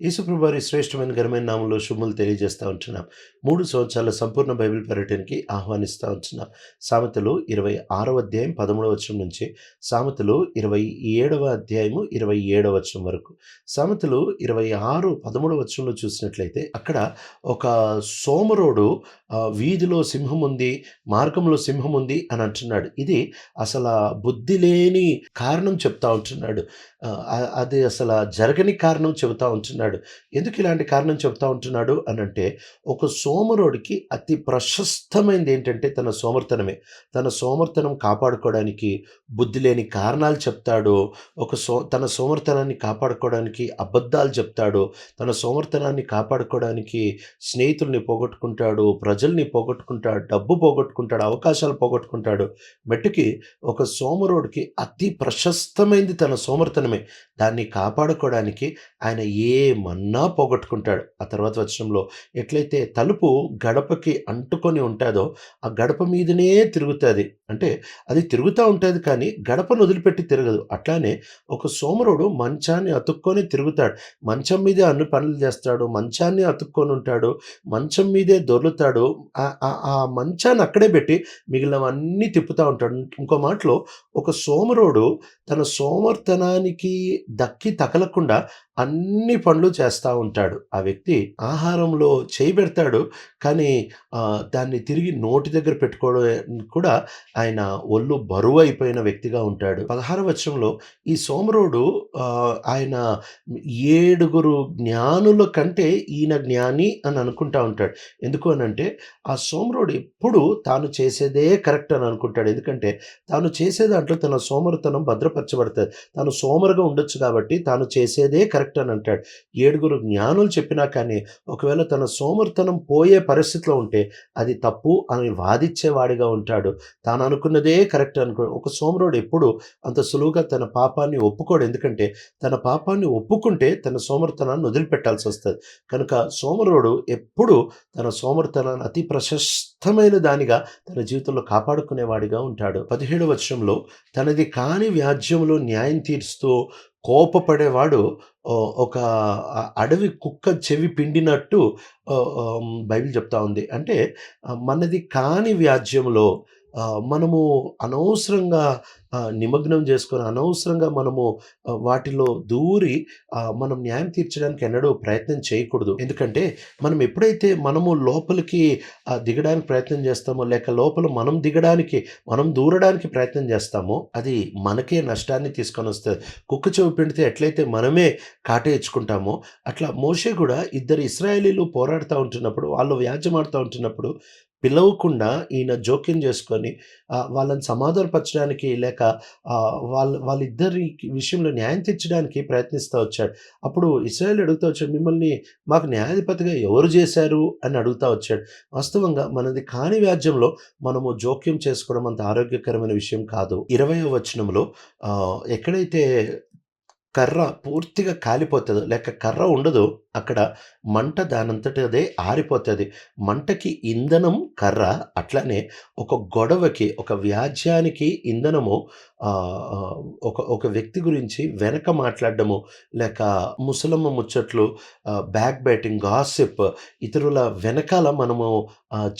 యేసుప్రభువారి శ్రేష్టమైన ఘనమైన నామంలో శుభములు తెలియజేస్తూ ఉంటున్నాం. మూడు సంవత్సరాల సంపూర్ణ బైబిల్ పర్యటనకి ఆహ్వానిస్తూ ఉంటున్నాం. సామెతలు ఇరవై ఆరవ అధ్యాయం పదమూడవ వచనం నుంచి సామెతలు ఇరవై ఏడవ అధ్యాయము ఇరవై ఏడవ వచనం వరకు. సామెతలు ఇరవై ఆరు పదమూడవ వచనంలో చూసినట్లయితే అక్కడ ఒక సోమరోడు వీధిలో సింహం ఉంది మార్గంలో సింహం ఉంది అని అంటున్నాడు. ఇది అసలు బుద్ధి లేని కారణం చెప్తా ఉంటున్నాడు. అది అసలు జరగని కారణం చెబుతా ఉంటున్నాడు. ఎందుకు ఇలాంటి కారణం చెప్తా ఉంటున్నాడు అని అంటే ఒక సోమరుడికి అతి ప్రశస్తమైనది ఏంటంటే తన సోమర్తనమే. తన సోమర్తనం కాపాడుకోవడానికి బుద్ధి లేని కారణాలు చెప్తాడు. ఒక సో తన సోమర్తనాన్ని కాపాడుకోవడానికి అబద్ధాలు చెప్తాడు. తన సోమర్తనాన్ని కాపాడుకోవడానికి స్నేహితుల్ని పోగొట్టుకుంటాడు ప్రజల్ని పోగొట్టుకుంటాడు డబ్బు పోగొట్టుకుంటాడు అవకాశాలు పోగొట్టుకుంటాడు. మెట్టుకి ఒక సోమరుడికి అతి ప్రశస్తమైంది తన సోమర్తనమే. దాన్ని కాపాడుకోవడానికి ఆయన ఏ మన్నా పోగొట్టుకుంటాడు. ఆ తర్వాత వచనంలో ఎట్లయితే తలుపు గడపకి అంటుకొని ఉంటుందో ఆ గడప మీదనే తిరుగుతుంది. అంటే అది తిరుగుతూ ఉంటుంది కానీ గడపను వదిలిపెట్టి తిరగదు. అట్లానే ఒక సోమరుడు మంచాన్ని అతుక్కొని తిరుగుతాడు. మంచం మీదే అన్ని పనులు చేస్తాడు. మంచాన్ని అతుక్కొని ఉంటాడు. మంచం మీదే దొర్లుతాడు. ఆ- మంచాన్ని అక్కడే పెట్టి మిగిలినవన్నీ తిప్పుతూ ఉంటాడు. ఇంకో మాటలో ఒక సోమరుడు తన సోమర్తనానికి దక్కి తగలకుండా అన్ని పనులు చేస్తూ ఉంటాడు. ఆ వ్యక్తి ఆహారంలో చేయి పెడతాడు. కానీ దాన్ని తిరిగి నోటి దగ్గర పెట్టుకోవడం కూడా ఆయన ఒళ్ళు బరువు అయిపోయిన వ్యక్తిగా ఉంటాడు. పదహార వచనంలో ఈ సోమరుడు ఆయన ఏడుగురు జ్ఞానుల కంటే ఈయన జ్ఞాని అని అనుకుంటా ఉంటాడు. ఎందుకు అని అంటే ఆ సోమరుడు ఎప్పుడు తాను చేసేదే కరెక్ట్ అని అనుకుంటాడు. ఎందుకంటే తాను చేసే దాంట్లో తన సోమరుతనం భద్రపరచబడుతుంది. తాను సోమరుగా ఉండొచ్చు కాబట్టి తాను చేసేదే కరెక్ట్ అని అంటాడు. ఏడుగురు జ్ఞానులు చెప్పినా కానీ ఒకవేళ తన సోమరుతనం పోయే పరిస్థితిలో ఉంటే అది తప్పు అని వాదించేవాడిగా ఉంటాడు. తాను అనుకున్నదే కరెక్ట్ అనుకో ఒక సోమరుడు ఎప్పుడు అంత సులువుగా తన పాపాన్ని ఒప్పుకోడు. ఎందుకంటే తన పాపాన్ని ఒప్పుకుంటే తన సోమరితనాన్ని వదిలిపెట్టాల్సి వస్తుంది. కనుక సోమరుడు ఎప్పుడు తన సోమరితనాన్ని అతి ప్రశస్తమైన దానిగా తన జీవితంలో కాపాడుకునేవాడిగా ఉంటాడు. పదిహేడు వర్షంలో తనది కాని వ్యాజ్యంలో న్యాయం తీరుస్తూ కోపపడేవాడు ఒక అడవి కుక్క చెవి పిండినట్టు బైబిల్ చెప్తా ఉంది. అంటే మనది కాని వ్యాజ్యంలో మనము అనవసరంగా నిమగ్నం చేసుకొని అనవసరంగా మనము వాటిలో దూరి మనం న్యాయం తీర్చడానికి ఎన్నడూ ప్రయత్నం చేయకూడదు. ఎందుకంటే మనం ఎప్పుడైతే మనము లోపలికి దిగడానికి ప్రయత్నం చేస్తామో లేక లోపల మనం దిగడానికి మనం దూరడానికి ప్రయత్నం చేస్తామో అది మనకే నష్టాన్ని తీసుకొని వస్తుంది. కుక్క చెవి పిండితే ఎట్లయితే మనమే కాటేయించుకుంటామో అట్లా మోషే కూడా ఇద్దరు ఇస్రాయేలీలు పోరాడుతూ ఉంటున్నప్పుడు వాళ్ళు వ్యాజ్యమాడుతూ ఉంటున్నప్పుడు పిలవకుండా ఈయన జోక్యం చేసుకొని వాళ్ళని సమాధానపరచడానికి లేక వాళ్ళ వాళ్ళిద్దరి విషయంలో న్యాయం తెచ్చడానికి ప్రయత్నిస్తూ వచ్చాడు. అప్పుడు ఇస్రాయల్ అడుగుతూ వచ్చాడు మిమ్మల్ని మాకు న్యాయాధిపతిగా ఎవరు చేశారు? అని అడుగుతూ వచ్చాడు. వాస్తవంగా మనది కాని వ్యాజ్యంలో మనము జోక్యం చేసుకోవడం అంత ఆరోగ్యకరమైన విషయం కాదు. ఇరవై వచనంలో ఎక్కడైతే కర్ర పూర్తిగా కాలిపోతుందో లేక కర్ర ఉండదో అక్కడ మంట దానంతటి అదే ఆరిపోతుంది. మంటకి ఇంధనం కర్ర అట్లానే ఒక గొడవకి ఒక వ్యాజ్యానికి ఇంధనము ఒక ఒక వ్యక్తి గురించి వెనక మాట్లాడడము లేక ముసలమ్మ ముచ్చట్లు బ్యాక్ బ్యాటింగ్ గాసిప్ ఇతరుల వెనకాల మనము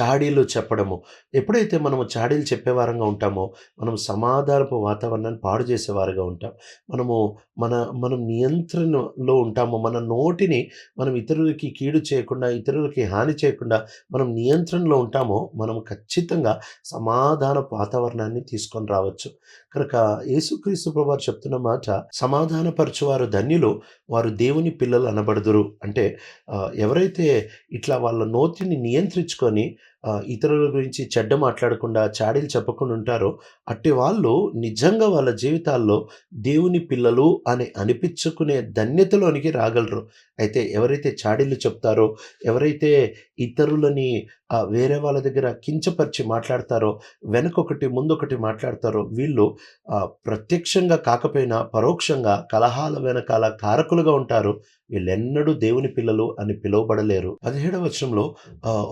చాడీలు చెప్పడము. ఎప్పుడైతే మనము చాడీలు చెప్పేవారంగా ఉంటామో మనం సమాధానపు వాతావరణాన్ని పాడు చేసేవారుగా ఉంటాం. మనము మన మనం నియంత్రణలో ఉంటాము. మన నోటిని మనం ఇతరులకి కీడు చేయకుండా ఇతరులకి హాని చేయకుండా మనం నియంత్రణలో ఉంటామో మనం ఖచ్చితంగా సమాధానపు వాతావరణాన్ని తీసుకొని రావచ్చు. కనుక యేసుక్రీస్తు ప్రభు చెప్తున్న మాట సమాధానపరచువారు ధన్యులు వారు దేవుని పిల్లలు అనబడుదురు. అంటే ఎవరైతే ఇట్లా వాళ్ళ నోతిని నియంత్రించుకొని ఇతరుల గురించి చెడ్డ మాట్లాడకుండా చాడీలు చెప్పకుండా ఉంటారో అట్టి వాళ్ళు నిజంగా వాళ్ళ జీవితాల్లో దేవుని పిల్లలు అని అనిపించుకునే ధన్యతలోనికి రాగలరు. అయితే ఎవరైతే చాడీలు చెప్తారో ఎవరైతే ఇతరులని వేరే వాళ్ళ దగ్గర కించపరిచి మాట్లాడతారో, వెనకొకటి, ముందొకటి మాట్లాడతారో వీళ్ళు ప్రత్యక్షంగా కాకపోయినా పరోక్షంగా కలహాల వెనకాల కారకులుగా ఉంటారు. వీళ్ళెన్నడూ దేవుని పిల్లలు అని పిలువబడలేరు. 17వ వచనంలో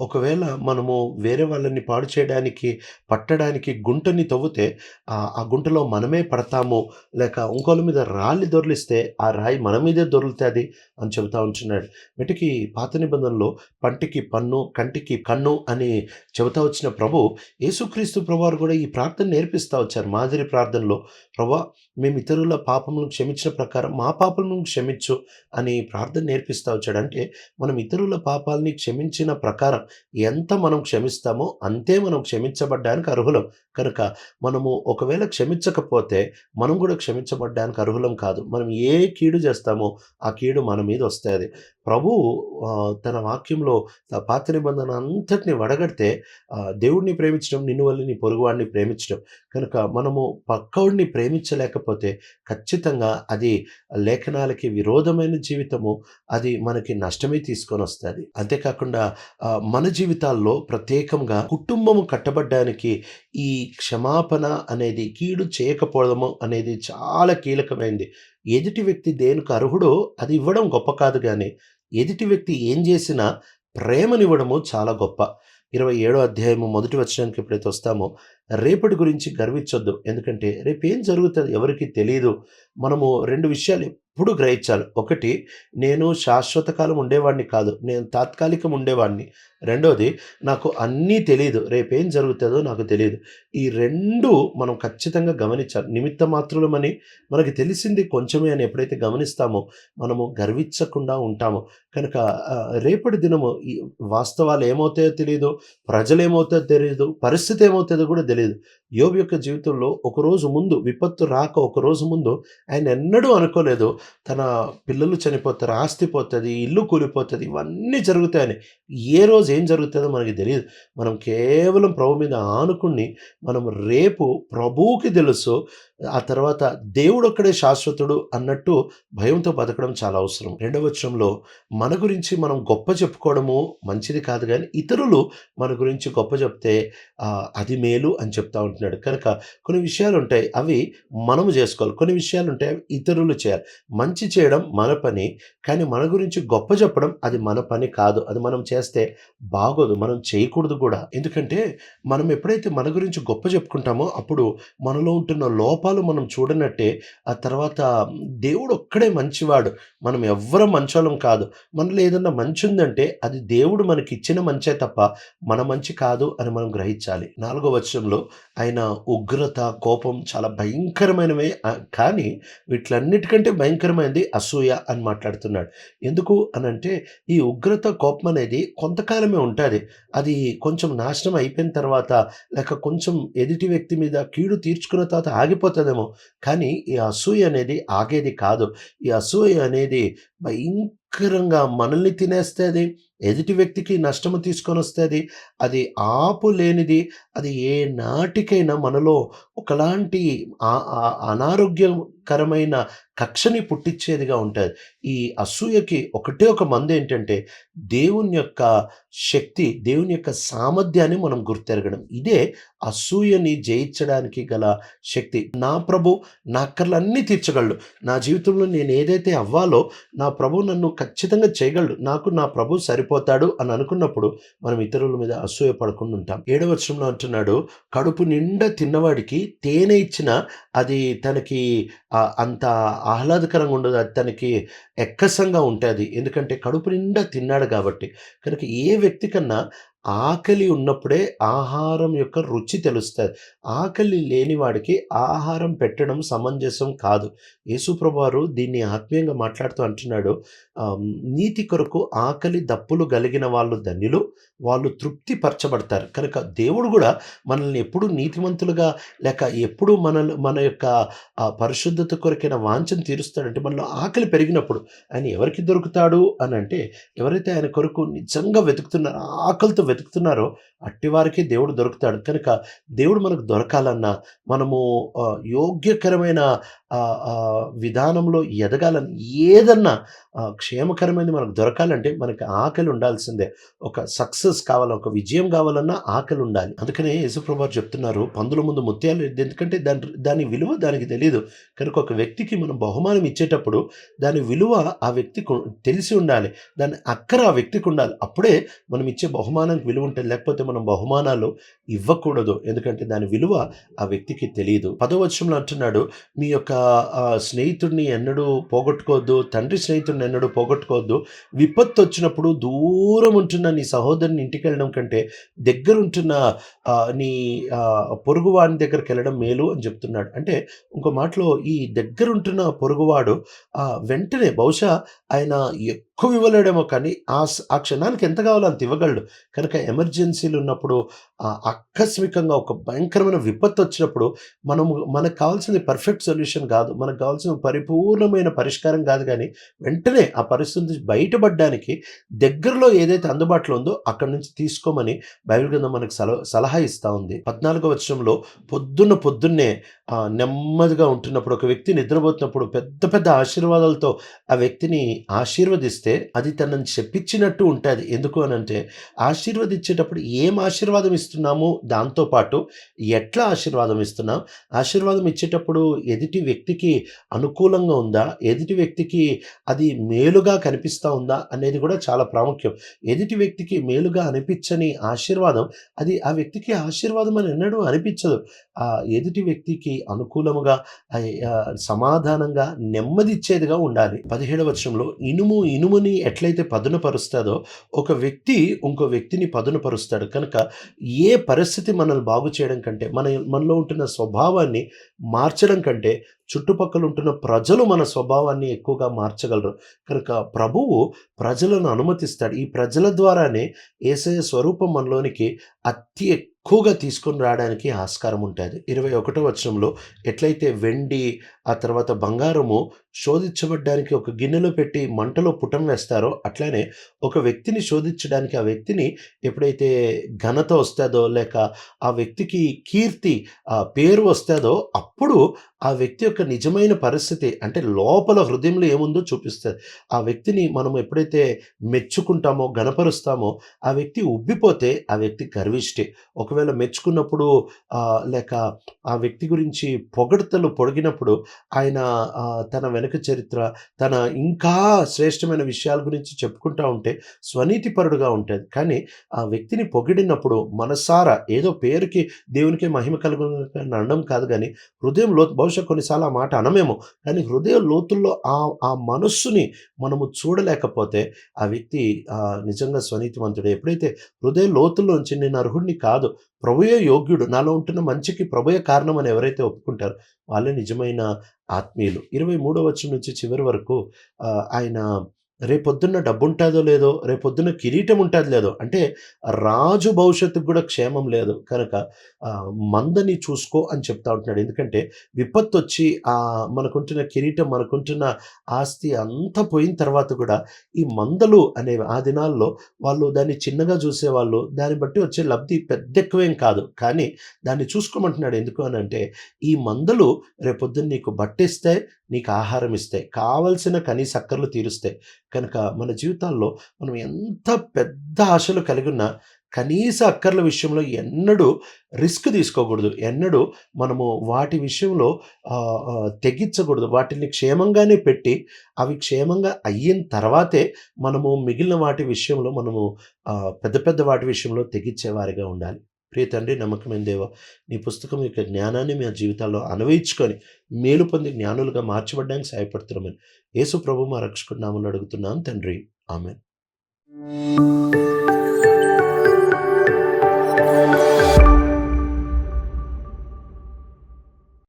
ఒకవేళ మనము వేరే వాళ్ళని పాడు చేయడానికి, పట్టడానికి గుంటని తవ్వితే ఆ గుంటలో మనమే పడతాము. లేక ఇంకోళ్ళ మీద రాళ్ళు దొర్లిస్తే ఆ రాయి మన మీదే దొరుకుతుంది అని చెబుతా ఉంటున్నాడు. వీటికి పాత నిబంధనలో పంటికి పన్ను, కంటికి కన్ను అని చెబుతా వచ్చిన ప్రభు యేసుక్రీస్తు ప్రభువారు కూడా ఈ ప్రార్థన నేర్పిస్తా వచ్చారు. మాదిరి ప్రార్థనలో ప్రభా మేము ఇతరుల పాపములను క్షమించిన ప్రకారం మా పాపములను క్షమించు అని ప్రార్థన నేర్పిస్తా వచ్చాడు. అంటే మనం ఇతరుల పాపాల్ని క్షమించిన ప్రకారం ఎంత మనం క్షమిస్తామో అంతే మనం క్షమించబడ్డానికి అర్హులం. కనుక మనము ఒకవేళ క్షమించకపోతే మనం కూడా క్షమించబడ్డానికి అర్హులం కాదు. మనం ఏ కీడు చేస్తామో ఆ కీడు మన మీద వస్తుంది ప్రభువు తన వాక్యంలో పాత నిబంధన అంతటిని వడగడితే దేవుడిని ప్రేమించడం నిన్ను వల్లే నీ పొరుగువాడిని ప్రేమించడం. కనుక మనము పక్కవుడిని ప్రేమించలేకపోతే ఖచ్చితంగా అది లేఖనాలకి విరోధమైన జీవితము. అది మనకి నష్టమే తీసుకొని వస్తుంది అంతేకాకుండా మన జీవితాల్లో ప్రత్యేకంగా కుటుంబము కట్టబడ్డానికి ఈ క్షమాపణ అనేది కీడు చేయకపోవడము అనేది చాలా కీలకమైంది. ఎదుటి వ్యక్తి దేనికి అర్హుడో అది ఇవ్వడం గొప్ప కాదు కానీ ఎదుటి వ్యక్తి ఏం చేసినా ప్రేమనివ్వడము చాలా గొప్ప. 27 అధ్యాయము మొదటి వచనానికి ఎప్పుడైతే వస్తామో, రేపటి గురించి గర్వించొద్దు. ఎందుకంటే రేపేం జరుగుతుంది ఎవరికి తెలియదు మనము రెండు విషయాలు ఎప్పుడు గ్రహించాలి. ఒకటి నేను శాశ్వత కాలం ఉండేవాడిని కాదు. నేను తాత్కాలికం ఉండేవాడిని. రెండోది నాకు అన్నీ తెలియదు రేపేం జరుగుతుందో నాకు తెలియదు ఈ రెండు మనం ఖచ్చితంగా గమనించాలి. నిమిత్త మాత్రులమని మనకి తెలిసింది కొంచెమే అని ఎప్పుడైతే గమనిస్తామో మనము గర్వించకుండా ఉంటామో. కనుక రేపటి దినము ఈ వాస్తవాలు ఏమవుతాయో తెలియదు ప్రజలు ఏమవుతాయో తెలియదు పరిస్థితి ఏమవుతుందో కూడా తెలియదు decided యోబు యొక్క జీవితంలో ఒకరోజు ముందు విపత్తు రాక ఒకరోజు ముందు ఆయన ఎన్నడూ అనుకోలేదు. తన పిల్లలు చనిపోతారు, ఆస్తి పోతుంది ఇల్లు కూలిపోతుంది ఇవన్నీ జరుగుతాయని. ఏ రోజు ఏం జరుగుతుందో మనకి తెలియదు మనం కేవలం ప్రభు మీద ఆనుకుని మనం రేపు ప్రభువుకి తెలుసు. ఆ తర్వాత దేవుడు ఒక్కడే శాశ్వతుడు అన్నట్టు భయంతో బతకడం చాలా అవసరం. రెండవ వచనంలో మన గురించి మనం గొప్ప చెప్పుకోవడము మంచిది కాదు కానీ ఇతరులు మన గురించి గొప్ప చెప్తే అది మేలు అని చెప్తా ఉంటున్నాడు. కనుక కొన్ని విషయాలు ఉంటాయి అవి మనము చేసుకోవాలి కొన్ని విషయాలు ఉంటాయి అవి ఇతరులు చేయాలి. మంచి చేయడం మన పని. కానీ మన గురించి గొప్ప చెప్పడం అది మన పని కాదు. అది మనం చేస్తే బాగోదు. మనం చేయకూడదు కూడా. ఎందుకంటే మనం ఎప్పుడైతే మన గురించి గొప్ప చెప్పుకుంటామో అప్పుడు మనలో ఉంటున్న లోపాలు మనం చూడనట్టే ఆ తర్వాత దేవుడు ఒక్కడే మంచివాడు. మనం ఎవ్వరం మంచోళం కాదు. మనలో ఏదన్నా మంచుందంటే అది దేవుడు మనకి ఇచ్చిన మంచే తప్ప మన మంచి కాదు అని మనం గ్రహించాలి. నాలుగో వచనంలో ఆయన ఉగ్రత, కోపం చాలా భయంకరమైనవి కానీ వీటిలన్నిటికంటే భయంకరమైనది అసూయ అని మాట్లాడుతున్నాడు. ఎందుకు అనంటే ఈ ఉగ్రత, కోపం అనేది కొంతకాలమే ఉంటుంది అది కొంచెం నాశనం అయిపోయిన తర్వాత లేక కొంచెం ఎదుటి వ్యక్తి మీద కీడు తీర్చుకున్న తర్వాత ఆగిపోతుందేమో కానీ ఈ అసూయ అనేది ఆగేది కాదు. ఈ అసూయ అనేది భయంకరంగా మనల్ని తినేస్తుంది ఎదుటి వ్యక్తికి నష్టము తీసుకొనొస్తది. అది ఆపులేనిది. అది ఏ నాటికైనా మనలో ఒకలాంటి అనారోగ్యం భయంకరమైన కక్షని పుట్టించేదిగా ఉంటుంది ఈ అసూయకి ఒకటే ఒక మందేంటంటే దేవుని యొక్క శక్తి, దేవుని యొక్క సామర్థ్యాన్ని మనం గుర్తెరగడం. ఇదే అసూయని జయించడానికి గల శక్తి. నా ప్రభు నా అక్కర్లన్నీ తీర్చగలడు. నా జీవితంలో నేను ఏదైతే అవ్వాలో నా ప్రభు నన్ను ఖచ్చితంగా చేయగలడు. నాకు నా ప్రభువు సరిపోతాడు అని అనుకున్నప్పుడు మనం ఇతరుల మీద అసూయ పడకుండా ఉంటాం. ఏడవచనంలో అంటున్నాడు కడుపు నిండా తిన్నవాడికి తేనె ఇచ్చిన అది తనకి అంత ఆహ్లాదకరంగా ఉండదు. అది తనకి ఎక్కసంగా ఉంటుంది ఎందుకంటే కడుపు నిండా తిన్నాడు కాబట్టి. కనుక ఏ వ్యక్తి కన్నా ఆకలి ఉన్నప్పుడే ఆహారం యొక్క రుచి తెలుస్తుంది ఆకలి లేని వాడికి ఆహారం పెట్టడం సమంజసం కాదు. యేసుప్రభు వారు దీన్ని ఆత్మీయంగా మాట్లాడుతూ అంటున్నాడు నీతి కొరకు ఆకలి దప్పులు కలిగిన వాళ్ళు ధన్యులు. వాళ్ళు తృప్తి పరచబడతారు. కనుక దేవుడు కూడా మనల్ని ఎప్పుడు నీతిమంతులుగా లేక ఎప్పుడు మన మన యొక్క పరిశుద్ధత కొరకైన వాంఛను తీరుస్తాడంటే మనలో ఆకలి పెరిగినప్పుడు. ఆయన ఎవరికి దొరుకుతాడు అని అంటే ఎవరైతే ఆయన కొరకు నిజంగా వెతుకుతున్నారో ఆకలితో వెతుకుతున్నారో అట్టివారికి దేవుడు దొరుకుతాడు. కనుక దేవుడు మనకు దొరకాలన్నా మనము యోగ్యకరమైన విధానంలో ఎదగాలని ఏదన్నా క్షేమకరమైనది మనకు దొరకాలంటే మనకి ఆకలి ఉండాల్సిందే. ఒక సక్సెస్ కావాలి, ఒక విజయం కావాలన్నా ఆకలి ఉండాలి. అందుకనే యేసుప్రభు చెప్తున్నారు, "పందుల ముందు ముత్యాలు" ఎందుకంటే దాని దాని విలువ దానికి తెలియదు కనుక ఒక వ్యక్తికి మనం బహుమానం ఇచ్చేటప్పుడు దాని విలువ ఆ వ్యక్తికి తెలిసి ఉండాలి. దాని అక్కర ఆ వ్యక్తికి ఉండాలి. అప్పుడే మనం ఇచ్చే బహుమానానికి విలువ ఉంటుంది. లేకపోతే మనం బహుమానాలు ఇవ్వకూడదు. ఎందుకంటే దాని విలువ ఆ వ్యక్తికి తెలియదు పదో అంటున్నాడు, "మీ యొక్క స్నేహితుడిని ఎన్నడూ పోగొట్టుకోవద్దు. తండ్రి స్నేహితుడిని ఎన్నడూ పోగొట్టుకోవద్దు. విపత్తొచ్చినప్పుడు దూరం ఉంటున్న నీ సహోదరుని ఇంటికెళ్ళడం కంటే దగ్గరుంటున్న నీ పొరుగువాడిని దగ్గరికి వెళ్ళడం మేలు" అని చెప్తున్నాడు. అంటే ఇంకో మాటలో ఈ దగ్గరుంటున్న పొరుగువాడు వెంటనే బహుశా ఆయన ఎక్కువ ఇవ్వలేడేమో కానీ ఆ ఆ క్షణానికి ఎంత కావాలో అంత ఇవ్వగలడు. కనుక ఎమర్జెన్సీలు ఉన్నప్పుడు ఆకస్మికంగా ఒక భయంకరమైన విపత్తు వచ్చినప్పుడు మనము మనకు కావాల్సింది పర్ఫెక్ట్ సొల్యూషన్ కాదు. మనకు కావాల్సిన పరిపూర్ణమైన పరిష్కారం కాదు కానీ వెంటనే ఆ పరిస్థితి బయటపడడానికి దగ్గరలో ఏదైతే అందుబాటులో ఉందో అక్కడి నుంచి తీసుకోమని బైబిల్ గ్రంథం మనకు సల సలహా ఇస్తా ఉంది. 14వ వచనంలో పొద్దున్న పొద్దున్నే నెమ్మదిగా ఉంటున్నప్పుడు ఒక వ్యక్తి నిద్రపోతున్నప్పుడు పెద్ద పెద్ద ఆశీర్వాదాలతో ఆ వ్యక్తిని ఆశీర్వదిస్తే అది తనని చెప్పించినట్టు ఉంటుంది. ఎందుకు అనంటే ఆశీర్వదించేటప్పుడు ఏం ఆశీర్వాదం ఇస్తున్నాము, దాంతో పాటు ఎట్లా ఆశీర్వాదం ఇస్తున్నాం, ఆశీర్వాదం ఇచ్చేటప్పుడు ఎదుటి వ్యక్తికి అనుకూలంగా ఉందా, ఎదుటి వ్యక్తికి అది మేలుగా కనిపిస్తా ఉందా? అనేది కూడా చాలా ప్రాముఖ్యం. ఎదుటి వ్యక్తికి మేలుగా అనిపించని ఆశీర్వాదం అది ఆ వ్యక్తికి ఆశీర్వాదం అని ఎన్నడూ అనిపించదు. ఆ ఎదుటి వ్యక్తికి అనుకూలముగా సమాధానంగా నెమ్మదిచ్చేదిగా ఉండాలి. 17వ వచనంలో ఇనుము ఇనుముని ఎట్లయితే పదునుపరుస్తాదో ఒక వ్యక్తి ఇంకో వ్యక్తిని పదునుపరుస్తాడు. కనుక ఏ పరిస్థితి మనల్ని బాగు చేయడం కంటే మన మనలో ఉంటున్న స్వభావాన్ని మార్చడం కంటే చుట్టుపక్కల ఉంటున్న ప్రజలు మన స్వభావాన్ని ఎక్కువగా మార్చగలరు. కనుక ప్రభువు ప్రజలను అనుమతిస్తాడు. ఈ ప్రజల ద్వారానే ఏసయ స్వరూపం మనలోనికి అతి ఎక్కువగా తీసుకొని రావడానికి ఆస్కారం ఉంటుంది. ఇరవై ఒకటో వచనంలో ఎట్లయితే వెండి, ఆ తర్వాత బంగారము శోధించబడ్డానికి ఒక గిన్నెలో పెట్టి మంటలో పుటం వేస్తారో అట్లానే ఒక వ్యక్తిని శోధించడానికి ఆ వ్యక్తిని ఎప్పుడైతే ఘనత వస్తుందో లేక ఆ వ్యక్తికి కీర్తి ఆ పేరు వస్తుందో అప్పుడు ఆ వ్యక్తి యొక్క నిజమైన పరిస్థితి అంటే లోపల హృదయంలో ఏముందో చూపిస్తుంది ఆ వ్యక్తిని మనం ఎప్పుడైతే మెచ్చుకుంటామో, గణపరుస్తామో ఆ వ్యక్తి ఉబ్బిపోతే ఆ వ్యక్తి గర్విష్టి. ఒకవేళ మెచ్చుకున్నప్పుడు లేక ఆ వ్యక్తి గురించి పొగడతలు పొడిగినప్పుడు ఆయన తన వెనక చరిత్ర, తన ఇంకా శ్రేష్టమైన విషయాల గురించి చెప్పుకుంటా ఉంటే స్వనీతిపరుడుగా ఉంటుంది కానీ ఆ వ్యక్తిని పొగిడినప్పుడు మనసారా ఏదో పేరుకి దేవునికి మహిమ కలుగును అనడం కాదు కానీ హృదయం లోతు బహుశా కొన్నిసార్లు ఆ మాట అనమేమో కానీ హృదయ లోతుల్లో ఆ ఆ మనస్సుని మనము చూడలేకపోతే ఆ వ్యక్తి నిజంగా స్వనీతివంతుడు ఎప్పుడైతే హృదయ లోతుల్లో నుంచి నేను అర్హుడిని కాదు. ప్రభుయే యోగ్యుడు. నాలో ఉంటున్న మంచికి ప్రభుయే కారణం అని ఎవరైతే ఒప్పుకుంటారో వాళ్ళే నిజమైన ఆత్మీయులు. 23వ వచనం నుంచి చివరి వరకు ఆయన రేపొద్దున్న డబ్బుంటుందో లేదో, రేపొద్దున్న కిరీటం ఉంటాదో లేదో అంటే రాజు భవిష్యత్తుకు కూడా క్షేమం లేదు. కనుక మందని చూసుకో అని చెప్తా ఉంటున్నాడు. ఎందుకంటే విపత్తొచ్చి ఆ మనకుంటున్న కిరీటం, మనకుంటున్న ఆస్తి అంతా పోయిన తర్వాత కూడా ఈ మందలు అనేవి ఆ దినాల్లో వాళ్ళు దాన్ని చిన్నగా చూసేవాళ్ళు. దాన్ని బట్టి వచ్చే లబ్ధి పెద్ద ఎక్కువేం కాదు. కానీ దాన్ని చూసుకోమంటున్నాడు. ఎందుకు అని అంటే ఈ మందలు రేపొద్దున నీకు బట్టిస్తాయి, నీకు ఆహారం ఇస్తాయి. కావాల్సిన కనీస అక్కర్లు తీరుస్తాయి. కనుక మన జీవితాల్లో మనం ఎంత పెద్ద ఆశలు కలిగున్నా కనీస అక్కర్ల విషయంలో ఎన్నడూ రిస్క్ తీసుకోకూడదు. ఎన్నడూ మనము వాటి విషయంలో తెగించకూడదు. వాటిని క్షేమంగానే పెట్టి అవి క్షేమంగా అయిన తర్వాతే మనము మిగిలిన వాటి విషయంలో మనము పెద్ద పెద్ద వాటి విషయంలో తెగించేవారిగా ఉండాలి. ప్రియ తండ్రి, నమ్మకమైన దేవా! నీ పుస్తకం యొక్క జ్ఞానాన్ని మా జీవితాల్లో అన్వయించుకొని మేలు పొంది జ్ఞానులుగా మార్చబడ్డానికి సహాయపడుతున్నామని యేసు ప్రభు మా రక్షకుడు నామలు అడుగుతున్నాం తండ్రి. ఆమె